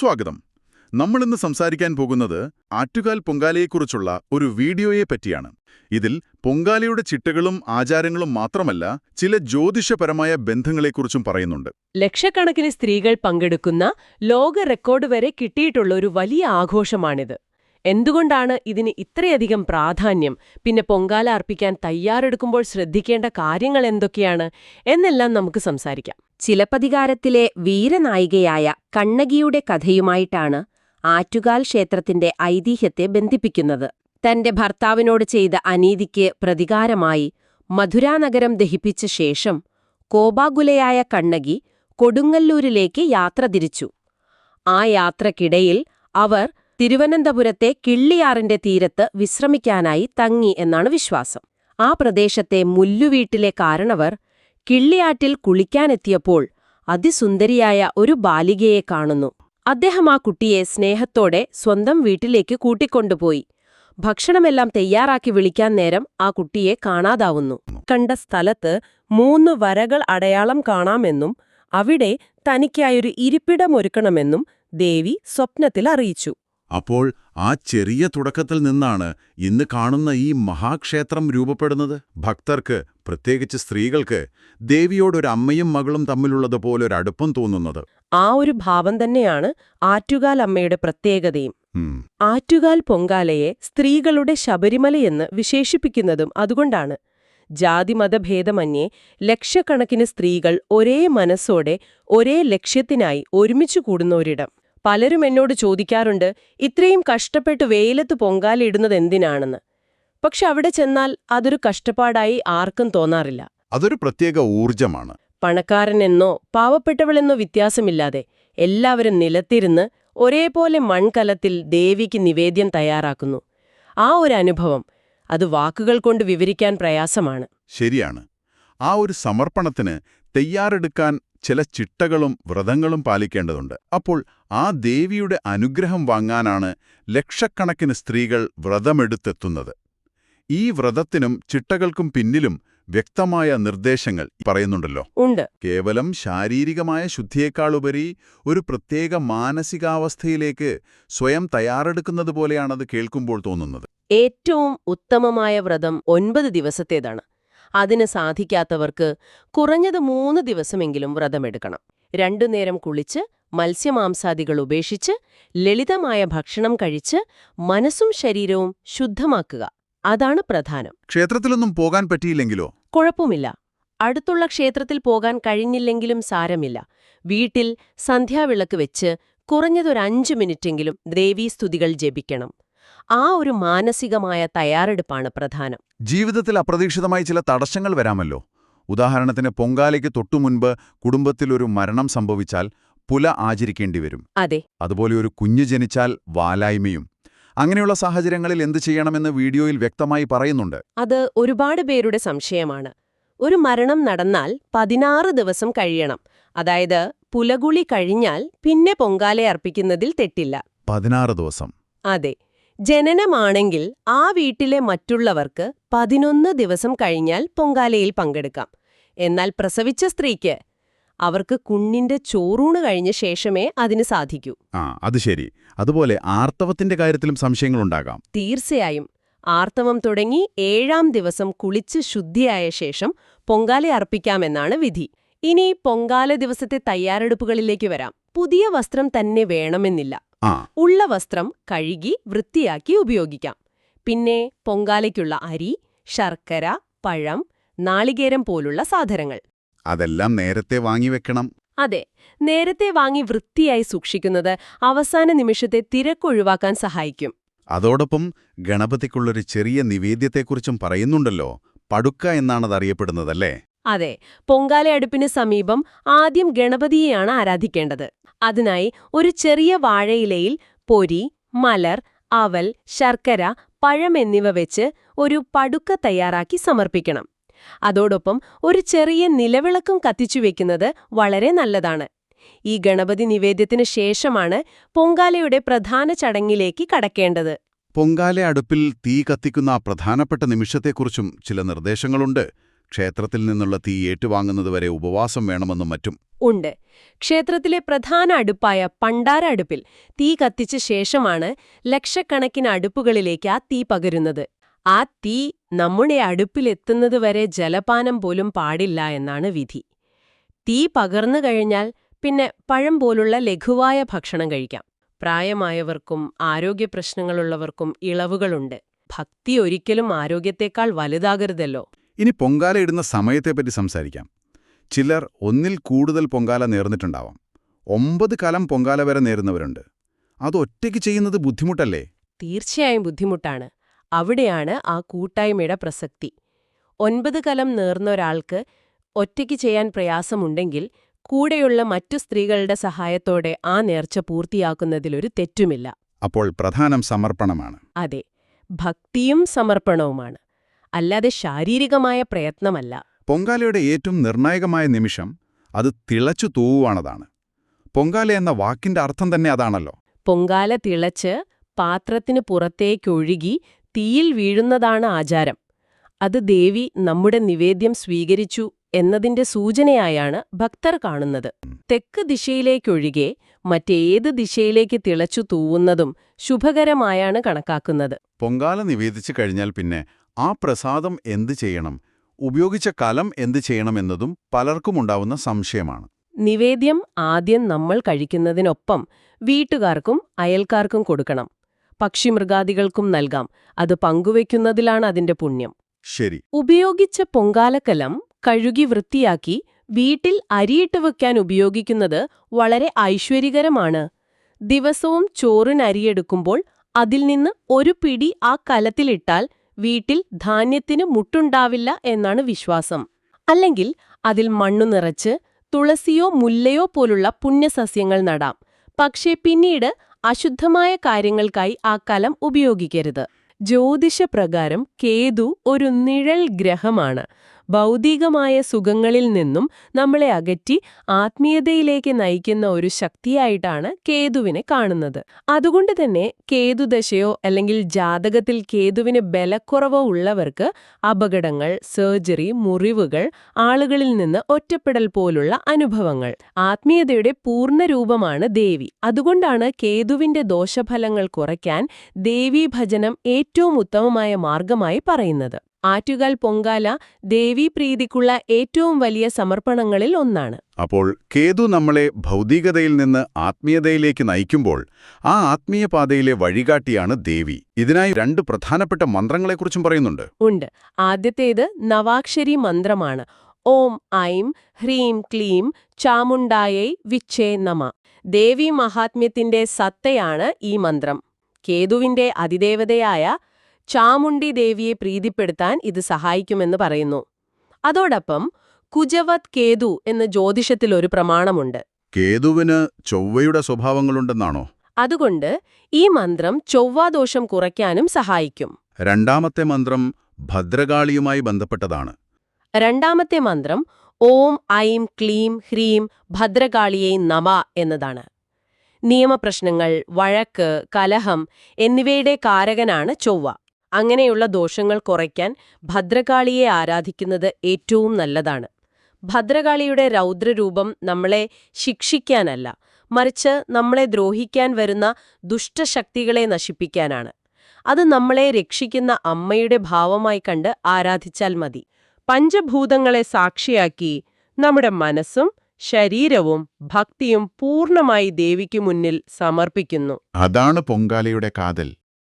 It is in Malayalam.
സ്വാഗതം. നമ്മളിന്ന് സംസാരിക്കാൻ പോകുന്നത് ആറ്റുകാൽ പൊങ്കാലയെക്കുറിച്ചുള്ള ഒരു വീഡിയോയെ പറ്റിയാണ്. ഇതിൽ പൊങ്കാലയുടെ ചിട്ടകളും ആചാരങ്ങളും മാത്രമല്ല ചില ജ്യോതിഷപരമായ ബന്ധങ്ങളെക്കുറിച്ചും പറയുന്നുണ്ട്. ലക്ഷക്കണക്കിന് സ്ത്രീകൾ പങ്കെടുക്കുന്ന ലോക റെക്കോർഡ് വരെ കിട്ടിയിട്ടുള്ള ഒരു വലിയ ആഘോഷമാണിത്. എന്തുകൊണ്ടാണ് ഇതിന് ഇത്രയധികം പ്രാധാന്യം? പിന്നെ പൊങ്കാല അർപ്പിക്കാൻ തയ്യാറെടുക്കുമ്പോൾ ശ്രദ്ധിക്കേണ്ട കാര്യങ്ങൾ എന്തൊക്കെയാണ്? എന്നെല്ലാം നമുക്ക് സംസാരിക്കാം. ചിലപ്പതികാരത്തിലെ വീരനായികയായ കണ്ണകിയുടെ കഥയുമായിട്ടാണ് ആറ്റുകാൽ ക്ഷേത്രത്തിന്റെ ഐതിഹ്യത്തെ ബന്ധിപ്പിക്കുന്നത്. തന്റെ ഭർത്താവിനോട് ചെയ്ത അനീതിക്ക് പ്രതികാരമായി മധുരാനഗരം ദഹിപ്പിച്ച ശേഷം കോപാകുലയായ കണ്ണകി കൊടുങ്ങല്ലൂരിലേക്ക് യാത്ര തിരിച്ചു. ആ യാത്രക്കിടയിൽ അവർ തിരുവനന്തപുരത്തെ കിള്ളിയാറിന്റെ തീരത്ത് വിശ്രമിക്കാനായി തങ്ങി എന്നാണ് വിശ്വാസം. ആ പ്രദേശത്തെ മുല്ലുവീട്ടിലെ കാരണവർ കിള്ളിയാറ്റിൽ കുളിക്കാനെത്തിയപ്പോൾ അതിസുന്ദരിയായ ഒരു ബാലികയെ കാണുന്നു. അദ്ദേഹം ആ കുട്ടിയെ സ്നേഹത്തോടെ സ്വന്തം വീട്ടിലേക്ക് കൂട്ടിക്കൊണ്ടുപോയി. ഭക്ഷണമെല്ലാം തയ്യാറാക്കി വിളിക്കാൻ നേരം ആ കുട്ടിയെ കാണാതാവുന്നു. കണ്ട സ്ഥലത്ത് മൂന്ന് വരകൾ അടയാളം കാണാമെന്നും അവിടെ തനിക്കായൊരു ഇരിപ്പിടമൊരുക്കണമെന്നും ദേവി സ്വപ്നത്തിൽ അറിയിച്ചു. അപ്പോൾ ആ ചെറിയ തുടക്കത്തിൽ നിന്നാണ് ഇന്ന് കാണുന്ന ഈ മഹാക്ഷേത്രം രൂപപ്പെടുന്നത്. ഭക്തർക്ക് പ്രത്യേകിച്ച് സ്ത്രീകൾക്ക് ദേവിയോടൊരു അമ്മയും മകളും തമ്മിലുള്ളതുപോലെ അടുപ്പം തോന്നുന്നത്. ആ ഒരു ഭാവം തന്നെയാണ് ആറ്റുകാൽ അമ്മയുടെ പ്രത്യേകതയും. ആറ്റുകാൽ പൊങ്കാലയെ സ്ത്രീകളുടെ ശബരിമലയെന്ന് വിശേഷിപ്പിക്കുന്നതും അതുകൊണ്ടാണ്. ജാതിമതഭേദമന്യേ ലക്ഷക്കണക്കിന് സ്ത്രീകൾ ഒരേ മനസ്സോടെ ഒരേ ലക്ഷ്യത്തിനായി ഒരുമിച്ചു കൂടുന്നൊരിടം. പലരും എന്നോട് ചോദിക്കാറുണ്ട് ഇത്രയും കഷ്ടപ്പെട്ട് വെയിലത്ത് പൊങ്കാലിടുന്നത് എന്തിനാണെന്ന്? പക്ഷെ അവിടെ ചെന്നാൽ അതൊരു കഷ്ടപ്പാടായി ആർക്കും തോന്നാറില്ല. അതൊരു പ്രത്യേക ഊർജമാണ് പണക്കാരനെന്നോ പാവപ്പെട്ടവളെന്നോ വ്യത്യാസമില്ലാതെ എല്ലാവരും നിലത്തിരുന്ന് ഒരേപോലെ മൺകലത്തിൽ ദേവിക്ക് നിവേദ്യം തയ്യാറാക്കുന്നു. ആ ഒരു അനുഭവം അത് വാക്കുകൾ കൊണ്ട് വിവരിക്കാൻ പ്രയാസമാണ്. ശരിയാണ്. ആ ഒരു സമർപ്പണത്തിന് തയ്യാറെടുക്കാൻ ചില ചിട്ടകളും വ്രതങ്ങളും പാലിക്കേണ്ടതുണ്ട്. അപ്പോൾ ആ ദേവിയുടെ അനുഗ്രഹം വാങ്ങാനാണ് ലക്ഷക്കണക്കിന് സ്ത്രീകൾ വ്രതമെടുത്തെത്തുന്നത്. ഈ വ്രതത്തിനും ചിട്ടകൾക്കും പിന്നിലും വ്യക്തമായ നിർദ്ദേശങ്ങൾ പറയുന്നുണ്ടല്ലോ. ഉണ്ട്. കേവലം ശാരീരികമായ ശുദ്ധിയേക്കാളുപരി ഒരു പ്രത്യേക മാനസികാവസ്ഥയിലേക്ക് സ്വയം തയ്യാറെടുക്കുന്നത് പോലെയാണത് കേൾക്കുമ്പോൾ തോന്നുന്നത്. ഏറ്റവും ഉത്തമമായ വ്രതം ഒൻപത് ദിവസത്തേതാണ്. അതിന് സാധിക്കാത്തവർക്ക് കുറഞ്ഞത് മൂന്ന് ദിവസമെങ്കിലും വ്രതമെടുക്കണം. രണ്ടു നേരം കുളിച്ച് മത്സ്യമാംസാദികൾ ഉപേക്ഷിച്ച് ലളിതമായ ഭക്ഷണം കഴിച്ച് മനസ്സും ശരീരവും ശുദ്ധമാക്കുക. അതാണ് പ്രധാനം. ക്ഷേത്രത്തിലൊന്നും പോകാൻ പറ്റിയില്ലെങ്കിലോ? കുഴപ്പമില്ല. അടുത്തുള്ള ക്ഷേത്രത്തിൽ പോകാൻ കഴിഞ്ഞില്ലെങ്കിലും സാരമില്ല. വീട്ടിൽ സന്ധ്യാവിളക്ക് വെച്ച് കുറഞ്ഞതൊരഞ്ചു മിനിറ്റെങ്കിലും ദേവീസ്തുതികൾ ജപിക്കണം. ആ ഒരു മാനസികമായ തയ്യാറെടുപ്പാണ് പ്രധാനം. ജീവിതത്തിൽ അപ്രതീക്ഷിതമായി ചില തടസ്സങ്ങൾ വരാമല്ലോ. ഉദാഹരണത്തിന് പൊങ്കാലയ്ക്ക് തൊട്ടുമുൻപ് കുടുംബത്തിലൊരു മരണം സംഭവിച്ചാൽ പുല ആചരിക്കേണ്ടി വരും. അതെ. അതുപോലെ ഒരു കുഞ്ഞു ജനിച്ചാൽ വാലായ്മയും. അങ്ങനെയുള്ള സാഹചര്യങ്ങളിൽ എന്ത് ചെയ്യണമെന്ന് വീഡിയോയിൽ വ്യക്തമായി പറയുന്നുണ്ട്. അത് ഒരുപാട് പേരുടെ സംശയമാണ്. ഒരു മരണം നടന്നാൽ പതിനാറ് ദിവസം കഴിയണം. അതായത് പുലകുളി കഴിഞ്ഞാൽ പിന്നെ പൊങ്കാലയർപ്പിക്കുന്നതിൽ തെറ്റില്ല. പതിനാറ് ദിവസം. അതെ. ജനനമാണെങ്കിൽ ആ വീട്ടിലെ മറ്റുള്ളവർക്ക് പതിനൊന്ന് ദിവസം കഴിഞ്ഞാൽ പൊങ്കാലയിൽ പങ്കെടുക്കാം. എന്നാൽ പ്രസവിച്ച സ്ത്രീക്ക് അവർക്ക് കുഞ്ഞിന്റെ ചോറൂണ് കഴിഞ്ഞ ശേഷമേ അതിന് സാധിക്കൂ. ആ അത് ശരി. അതുപോലെ ആർത്തവത്തിന്റെ കാര്യത്തിലും സംശയങ്ങളുണ്ടാകാം. തീർച്ചയായും. ആർത്തവം തുടങ്ങി ഏഴാം ദിവസം കുളിച്ച് ശുദ്ധിയായ ശേഷം പൊങ്കാല അർപ്പിക്കാമെന്നാണ് വിധി. ഇനി പൊങ്കാല ദിവസത്തെ തയ്യാറെടുപ്പുകളിലേക്ക് വരാം. പുതിയ വസ്ത്രം തന്നെ വേണമെന്നില്ല. ഉള്ള വസ്ത്രം കഴുകി വൃത്തിയാക്കി ഉപയോഗിക്കാം. പിന്നെ പൊങ്കാലയ്ക്കുള്ള അരി ശർക്കര പഴം നാളികേരം പോലുള്ള സാധനങ്ങൾ. അതെല്ലാം നേരത്തെ വാങ്ങി വെക്കണം. അതെ നേരത്തെ വാങ്ങി വൃത്തിയായി സൂക്ഷിക്കുന്നത് അവസാന നിമിഷത്തെ തിരക്കൊഴിവാക്കാൻ സഹായിക്കും. അതോടൊപ്പം ഗണപതിക്കുള്ളൊരു ചെറിയ നിവേദ്യത്തെക്കുറിച്ചും പറയുന്നുണ്ടല്ലോ. പടുക്ക എന്നാണത് അറിയപ്പെടുന്നതല്ലേ അതെ പൊങ്കാലയടുപ്പിന് സമീപം ആദ്യം ഗണപതിയെയാണ് ആരാധിക്കേണ്ടത്. അതിനായി ഒരു ചെറിയ വാഴയിലയിൽ പൊരി മലർ അവൽ ശർക്കര പഴം എന്നിവ വെച്ച് ഒരു പടുക്ക തയ്യാറാക്കി സമർപ്പിക്കണം. അതോടൊപ്പം ഒരു ചെറിയ നിലവിളക്കും കത്തിച്ചു വെക്കുന്നത് വളരെ നല്ലതാണ്. ഈ ഗണപതി നിവേദ്യത്തിന് ശേഷമാണ് പൊങ്കാലയുടെ പ്രധാന ചടങ്ങിലേക്ക് കടക്കേണ്ടത്. പൊങ്കാല അടുപ്പിൽ തീ കത്തിക്കുന്ന പ്രധാനപ്പെട്ട നിമിഷത്തെക്കുറിച്ചും ചില നിർദ്ദേശങ്ങളുണ്ട്. ക്ഷേത്രത്തിൽ നിന്നുള്ള തീ ഏറ്റുവാങ്ങുന്നതുവരെ ഉപവാസം വേണമെന്നും മറ്റും. ഉണ്ട്. ക്ഷേത്രത്തിലെ പ്രധാന അടുപ്പായ പണ്ടാര അടുപ്പിൽ തീ കത്തിച്ച ശേഷമാണ് ലക്ഷക്കണക്കിന് അടുപ്പുകളിലേക്ക് ആ തീ പകരുന്നത്. ആ തീ നമ്മുടെ അടുപ്പിലെത്തുന്നതുവരെ ജലപാനം പോലും പാടില്ല എന്നാണ് വിധി. തീ പകർന്നു കഴിഞ്ഞാൽ പിന്നെ പഴം പോലുള്ള ലഘുവായ ഭക്ഷണം കഴിക്കാം. പ്രായമായവർക്കും ആരോഗ്യപ്രശ്നങ്ങളുള്ളവർക്കും ഇളവുകളുണ്ട്. ഭക്തി ഒരിക്കലും ആരോഗ്യത്തെക്കാൾ വലുതാകരുതല്ലോ. ഇനി പൊങ്കാല ഇടുന്ന സമയത്തെപ്പറ്റി സംസാരിക്കാം. ചിലർ ഒന്നിൽ കൂടുതൽ പൊങ്കാല നേർന്നിട്ടുണ്ടാവാം. ഒമ്പത് കാലം പൊങ്കാല വരെ നേരുന്നവരുണ്ട്. അത് ഒറ്റയ്ക്ക് ചെയ്യുന്നത് ബുദ്ധിമുട്ടല്ലേ? തീർച്ചയായും ബുദ്ധിമുട്ടാണ്. അവിടെയാണ് ആ കൂട്ടായ്മയുടെ പ്രസക്തി. ഒൻപത് കലം നേർന്ന ഒരാൾക്ക് ഒറ്റയ്ക്ക് ചെയ്യാൻ പ്രയാസമുണ്ടെങ്കിൽ കൂടെയുള്ള മറ്റു സ്ത്രീകളുടെ സഹായത്തോടെ ആ നേർച്ച പൂർത്തിയാക്കുന്നതിലൊരു തെറ്റുമില്ല. അപ്പോൾ പ്രധാനം സമർപ്പണമാണ്. അതെ ഭക്തിയും സമർപ്പണവുമാണ്. അല്ലാതെ ശാരീരികമായ പ്രയത്നമല്ല. പൊങ്കാലയുടെ ഏറ്റവും നിർണായകമായ നിമിഷം അത് തിളച്ചു തൂവുവാണതാണ്. പൊങ്കാല എന്ന വാക്കിന്റെ അർത്ഥം തന്നെ അതാണല്ലോ. പൊങ്കാല തിളച്ച് പാത്രത്തിന് പുറത്തേക്കൊഴുകി തീയിൽ വീഴുന്നതാണ് ആചാരം. അത് ദേവി നമ്മുടെ നിവേദ്യം സ്വീകരിച്ചു എന്നതിന്റെ സൂചനയായാണ് ഭക്തർ കാണുന്നത്. തെക്ക് ദിശയിലേക്കൊഴികെ മറ്റേത് ദിശയിലേക്ക് തിളച്ചു തൂവുന്നതും ശുഭകരമായാണ് കണക്കാക്കുന്നത്. പൊങ്കാല നിവേദിച്ചു കഴിഞ്ഞാൽ പിന്നെ ആ പ്രസാദം എന്തു ചെയ്യണം? ഉപയോഗിച്ച കലം എന്തു ചെയ്യണമെന്നതും പലർക്കുമുണ്ടാവുന്ന സംശയമാണ്. നിവേദ്യം ആദ്യം നമ്മൾ കഴിക്കുന്നതിനൊപ്പം വീട്ടുകാർക്കും അയൽക്കാർക്കും കൊടുക്കണം. പക്ഷിമൃഗാദികൾക്കും നൽകാം. അത് പങ്കുവയ്ക്കുന്നതിലാണ് അതിന്റെ പുണ്യം. ശരി. ഉപയോഗിച്ച പൊങ്കാലക്കലം കഴുകി വൃത്തിയാക്കി വീട്ടിൽ അരിയിട്ട് വെക്കാൻ ഉപയോഗിക്കുന്നത് വളരെ ഐശ്വര്യകരമാണ്. ദിവസവും ചോറിനരിയെടുക്കുമ്പോൾ അതിൽ നിന്ന് ഒരു പിടി ആ കലത്തിലിട്ടാൽ വീട്ടിൽ ധാന്യത്തിന് മുട്ടുണ്ടാവില്ല എന്നാണ് വിശ്വാസം. അല്ലെങ്കിൽ അതിൽ മണ്ണു നിറച്ച് തുളസിയോ മുല്ലയോ പോലുള്ള പുണ്യസസ്യങ്ങൾ നടാം. പക്ഷേ പിന്നീട് അശുദ്ധമായ കാര്യങ്ങൾക്കായി ആ കലം ഉപയോഗിക്കരുത്. ജ്യോതിഷപ്രകാരം കേതു ഒരു നിഴൽ ഗ്രഹമാണ്. ഭൗതികമായ സുഖങ്ങളിൽ നിന്നും നമ്മളെ അകറ്റി ആത്മീയതയിലേക്ക് നയിക്കുന്ന ഒരു ശക്തിയായിട്ടാണ് കേതുവിനെ കാണുന്നത്. അതുകൊണ്ട് തന്നെ കേതുദശയോ അല്ലെങ്കിൽ ജാതകത്തിൽ കേതുവിന് ബലക്കുറവോ ഉള്ളവർക്ക് അപകടങ്ങൾ സർജറി മുറിവുകൾ ആളുകളിൽ നിന്ന് ഒറ്റപ്പെടൽ പോലുള്ള അനുഭവങ്ങൾ ആത്മീയതയുടെ പൂർണ രൂപമാണ് ദേവി. അതുകൊണ്ടാണ് കേതുവിന്റെ ദോഷഫലങ്ങൾ കുറയ്ക്കാൻ ദേവീഭജനം ഏറ്റവും ഉത്തമമായ മാർഗമായി പറയുന്നത്. ആറ്റുകാൽ പൊങ്കാല ദേവീപ്രീതിക്കുള്ള ഏറ്റവും വലിയ സമർപ്പണങ്ങളിൽ ഒന്നാണ്. അപ്പോൾ കേതു നമ്മളെ ഭൗതികതയിൽ നിന്ന് ആത്മീയതയിലേക്ക് നയിക്കുമ്പോൾ ആ ആത്മീയ പാതയിലെ വഴികാട്ടിയാണ് ദേവി. ഇതിനായി രണ്ട് പ്രധാനപ്പെട്ട മന്ത്രങ്ങളെക്കുറിച്ചും പറയുന്നുണ്ട്. ഉണ്ട്. ആദ്യത്തേത് നവാക്ഷരി മന്ത്രമാണ്. ഓം ഐം ഹ്രീം ക്ലീം ചാമുണ്ടായൈ വിച്ഛേ നമ. ദേവി മഹാത്മ്യത്തിന്റെ സത്തയാണ് ഈ മന്ത്രം. കേതുവിന്റെ അതിദേവതയായ ചാമുണ്ടി ദേവിയെ പ്രീതിപ്പെടുത്താൻ ഇത് സഹായിക്കുമെന്ന് പറയുന്നു. അതോടൊപ്പം കുജവത് കേതു എന്ന ജ്യോതിഷത്തിൽ ഒരു പ്രമാണമുണ്ട്. കേതുവിന് ചൊവ്വയുടെ സ്വഭാവങ്ങളുണ്ടെന്നാണോ? അതുകൊണ്ട് ഈ മന്ത്രം ചൊവ്വാദോഷം കുറയ്ക്കാനും സഹായിക്കും. രണ്ടാമത്തെ മന്ത്രം ഭദ്രകാളിയുമായി ബന്ധപ്പെട്ടതാണ്. രണ്ടാമത്തെ മന്ത്രം ഓം ഐം ക്ലീം ഹ്രീം ഭദ്രകാളിയെ നമ എന്നതാണ്. നിയമപ്രശ്നങ്ങൾ വഴക്ക് കലഹം എന്നിവയുടെ കാരകനാണ് ചൊവ്വ. അങ്ങനെയുള്ള ദോഷങ്ങൾ കുറയ്ക്കാൻ ഭദ്രകാളിയെ ആരാധിക്കുന്നത് ഏറ്റവും നല്ലതാണ്. ഭദ്രകാളിയുടെ രൗദ്രരൂപം നമ്മളെ ശിക്ഷിക്കാനല്ല മറിച്ച് നമ്മളെ ദ്രോഹിക്കാൻ വരുന്ന ദുഷ്ടശക്തികളെ നശിപ്പിക്കാനാണ്. അത് നമ്മളെ രക്ഷിക്കുന്ന അമ്മയുടെ ഭാവമായി കണ്ട് ആരാധിച്ചാൽ മതി. പഞ്ചഭൂതങ്ങളെ സാക്ഷിയാക്കി നമ്മുടെ മനസ്സും ശരീരവും ഭക്തിയും പൂർണമായി ദേവിക്കു മുന്നിൽ സമർപ്പിക്കുന്നു. അതാണ് പൊങ്കാലയുടെ കാതൽ.